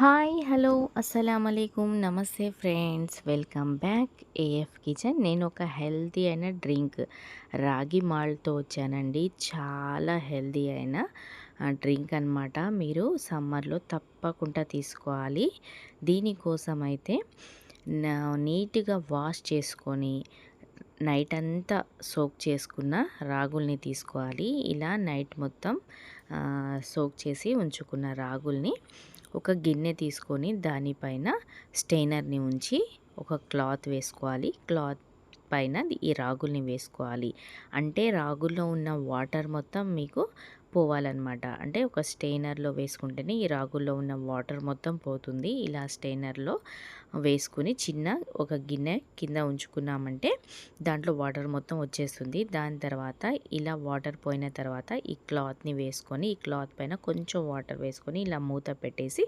Hi hello అస్సలం అయికుం నమస్తే friends welcome back. AF kitchen. నేను ఒక హెల్తీ అయిన డ్రింక్ రాగి మాల్ట్తో వచ్చానండి. చాలా హెల్తీ అయిన డ్రింక్ అనమాట మీరు సమ్మర్లో తప్పకుండా తీసుకోవాలి. దీనికోసం అయితే నీట్గా వాష్ చేసుకొని నైట్ అంతా సోక్ చేసుకున్న రాగుల్ని తీసుకోవాలి. ఇలా నైట్ మొత్తం సోక్ చేసి ఉంచుకున్న రాగుల్ని ఒక గిన్నె తీసుకొని దానిపైన స్టెయినర్ని ఉంచి ఒక క్లాత్ వేసుకోవాలి. క్లాత్ పైన ఈ రాగుల్ని వేసుకోవాలి. అంటే రాగుల్లో ఉన్న వాటర్ మొత్తం మీకు పోవాలన్నమాట. అంటే ఒక స్టెయినర్లో వేసుకుంటేనే ఈ రాగుల్లో ఉన్న వాటర్ మొత్తం పోతుంది. ఇలా స్టెయినర్లో వేసుకుని చిన్న ఒక గిన్నె కింద ఉంచుకున్నామంటే దాంట్లో వాటర్ మొత్తం వచ్చేస్తుంది. దాని తర్వాత ఇలా వాటర్ పోయిన తర్వాత ఈ క్లాత్ని వేసుకొని ఈ క్లాత్ పైన కొంచెం వాటర్ వేసుకొని ఇలా మూత పెట్టేసి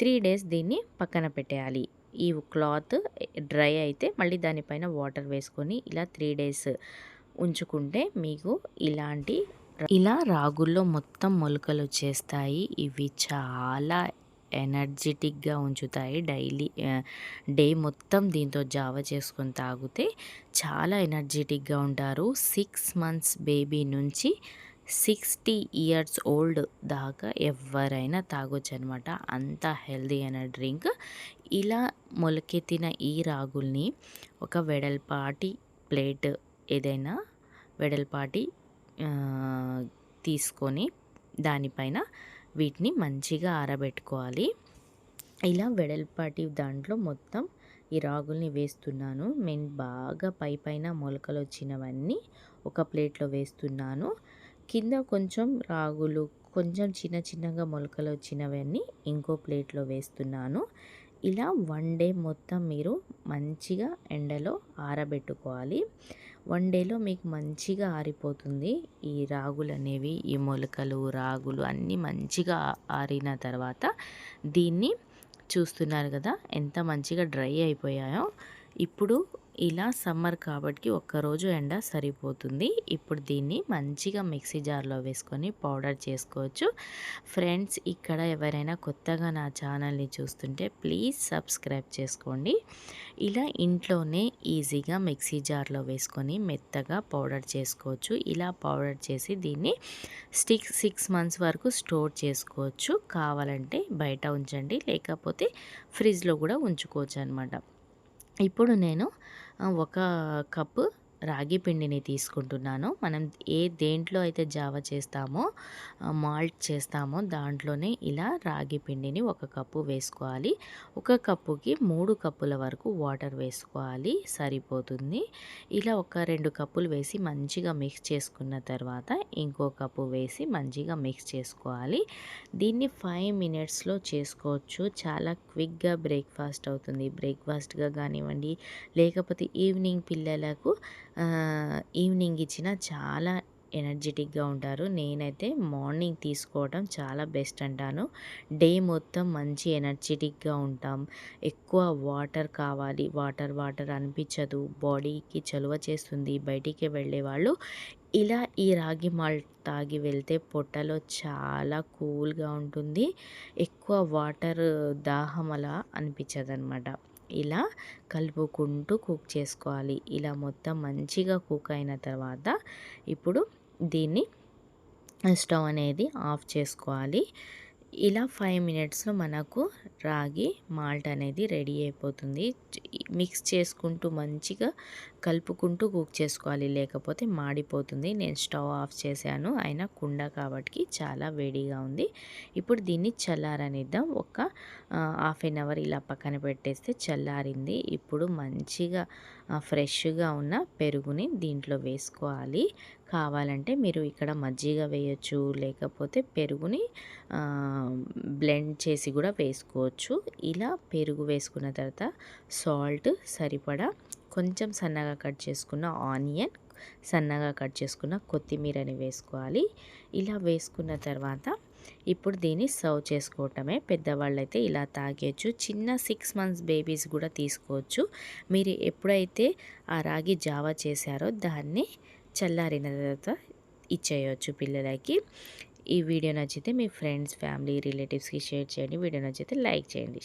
త్రీ డేస్ దీన్ని పక్కన పెట్టేయాలి. ఈ క్లాత్ డ్రై అయితే మళ్ళీ దానిపైన వాటర్ వేసుకొని ఇలా త్రీ డేస్ ఉంచుకుంటే మీకు ఇలాంటి ఇలా రాగుల్లో మొత్తం మొలకలు వచ్చేస్తాయి. ఇవి చాలా ఎనర్జెటిక్గా ఉంచుతాయి. డైలీ డే మొత్తం దీంతో జావ చేసుకొని తాగితే చాలా ఎనర్జెటిక్గా ఉంటారు. సిక్స్ మంత్స్ బేబీ నుంచి సిక్స్టీ ఇయర్స్ ఓల్డ్ దాకా ఎవరైనా తాగొచ్చు అనమాట అంత హెల్దీ అయిన డ్రింక్ ఇలా మొలకెత్తిన ఈ రాగుల్ని ఒక వెడల్పాటి ప్లేట్ ఏదైనా వెడల్పాటి తీసుకొని దానిపైన వీటిని మంచిగా ఆరబెట్టుకోవాలి. ఇలా వెడల్పాటి దాంట్లో మొత్తం ఈ రాగుల్ని వేస్తున్నాను. నేను బాగా పై పైన మొలకలు వచ్చినవన్నీ ఒక ప్లేట్లో వేస్తున్నాను. కింద కొంచెం రాగులు కొంచెం చిన్న చిన్నగా మొలకలు వచ్చినవన్నీ ఇంకో ప్లేట్లో వేస్తున్నాను. ఇలా వన్ డే మొత్తం మీరు మంచిగా ఎండలో ఆరబెట్టుకోవాలి. వన్ డేలో మీకు మంచిగా ఆరిపోతుంది. ఈ రాగులు అనేవి ఈ మొలకలు రాగులు అన్నీ మంచిగా ఆరిన తర్వాత దీన్ని చూస్తున్నారు కదా ఎంత మంచిగా డ్రై అయిపోయాయో. ఇప్పుడు ఇలా సమ్మర్ కాబట్టి ఒక్కరోజు ఎండ సరిపోతుంది. ఇప్పుడు దీన్ని మంచిగా మిక్సీ జార్లో వేసుకొని పౌడర్ చేసుకోవచ్చు. ఫ్రెండ్స్ ఇక్కడ ఎవరైనా కొత్తగా నా ఛానల్ని చూస్తుంటే ప్లీజ్ సబ్స్క్రైబ్ చేసుకోండి. ఇలా ఇంట్లోనే ఈజీగా మిక్సీ జార్లో వేసుకొని మెత్తగా పౌడర్ చేసుకోవచ్చు. ఇలా పౌడర్ చేసి దీన్ని స్టిక్ సిక్స్ మంత్స్ వరకు స్టోర్ చేసుకోవచ్చు. కావాలంటే బయట ఉంచండి లేకపోతే ఫ్రిడ్జ్లో కూడా ఉంచుకోవచ్చు అనమాట ఇప్పుడు నేను ఒక కప్పు రాగి పిండిని తీసుకుంటున్నాను. మనం ఏ దేంట్లో అయితే జావ చేస్తామో మాల్ట్ చేస్తామో దాంట్లోనే ఇలా రాగి పిండిని ఒక కప్పు వేసుకోవాలి. ఒక కప్పుకి మూడు కప్పుల వరకు వాటర్ వేసుకోవాలి. సరిపోతుంది. ఇలా ఒక రెండు కప్పులు వేసి మంచిగా మిక్స్ చేసుకున్న తర్వాత ఇంకో కప్పు వేసి మంచిగా మిక్స్ చేసుకోవాలి. దీన్ని ఫైవ్ మినిట్స్లో చేసుకోవచ్చు. చాలా క్విక్గా బ్రేక్ఫాస్ట్ అవుతుంది. బ్రేక్ఫాస్ట్గా కానివ్వండి లేకపోతే ఈవినింగ్ పిల్లలకు ఈవినింగ్ ఇచ్చిన చాలా ఎనర్జెటిక్గా ఉంటారు. నేనైతే మార్నింగ్ తీసుకోవడం చాలా బెస్ట్ అంటాను. డే మొత్తం మంచి ఎనర్జెటిక్గా ఉంటాం. ఎక్కువ వాటర్ కావాలి. వాటర్ వాటర్ అనిపించదు. బాడీకి చలువ చేస్తుంది. బయటికి వెళ్ళే వాళ్ళు ఇలా ఈ రాగి మాల్ట్ తాగి వెళ్తే పొట్టలో చాలా కూల్గా ఉంటుంది. ఎక్కువ వాటర్ దాహం అలా అనిపించదు అనమాట ఇలా కలుపుకుంటూ కుక్ చేసుకోవాలి. ఇలా మొత్తం మంచిగా కుక్ అయిన తర్వాత ఇప్పుడు దీన్ని స్టవ్ అనేది ఆఫ్ చేసుకోవాలి. ఇలా ఫైవ్ మినిట్స్లో మనకు రాగి మాల్ట్ అనేది రెడీ అయిపోతుంది. మిక్స్ చేసుకుంటూ మంచిగా కలుపుకుంటూ కుక్ చేసుకోవాలి. లేకపోతే మాడిపోతుంది. నేను స్టవ్ ఆఫ్ చేశాను. అయినా కుండ కాబట్టి చాలా వేడిగా ఉంది. ఇప్పుడు దీన్ని చల్లారనిద్దాం. ఒక హాఫ్ ఎన్ అవర్ ఇలా పక్కన పెట్టేస్తే చల్లారింది. ఇప్పుడు మంచిగా ఫ్రెష్గా ఉన్న పెరుగుని దీంట్లో వేసుకోవాలి. కావాలంటే మీరు ఇక్కడ మజ్జిగ వేయచ్చు లేకపోతే పెరుగుని బ్లెండ్ చేసి కూడా వేసుకోవచ్చు. ఇలా పెరుగు వేసుకున్న తర్వాత సాల్ట్ సరిపడా కొంచెం సన్నగా కట్ చేసుకున్న ఆనియన్ సన్నగా కట్ చేసుకున్న కొత్తిమీరని వేసుకోవాలి. ఇలా వేసుకున్న తర్వాత ఇప్పుడు దీన్ని సర్వ్ చేసుకోవటమే. పెద్దవాళ్ళైతే ఇలా తాగేయచ్చు. చిన్న సిక్స్ మంత్స్ బేబీస్ కూడా తీసుకోవచ్చు. మీరు ఎప్పుడైతే ఆ రాగి జావా చేశారో దాన్ని చల్లారిన తర్వాత ఇచ్చేయచ్చు పిల్లలకి. ఈ వీడియో నచ్చితే మీ ఫ్రెండ్స్ ఫ్యామిలీ రిలేటివ్స్కి షేర్ చేయండి. వీడియో నచ్చితే లైక్ చేయండి.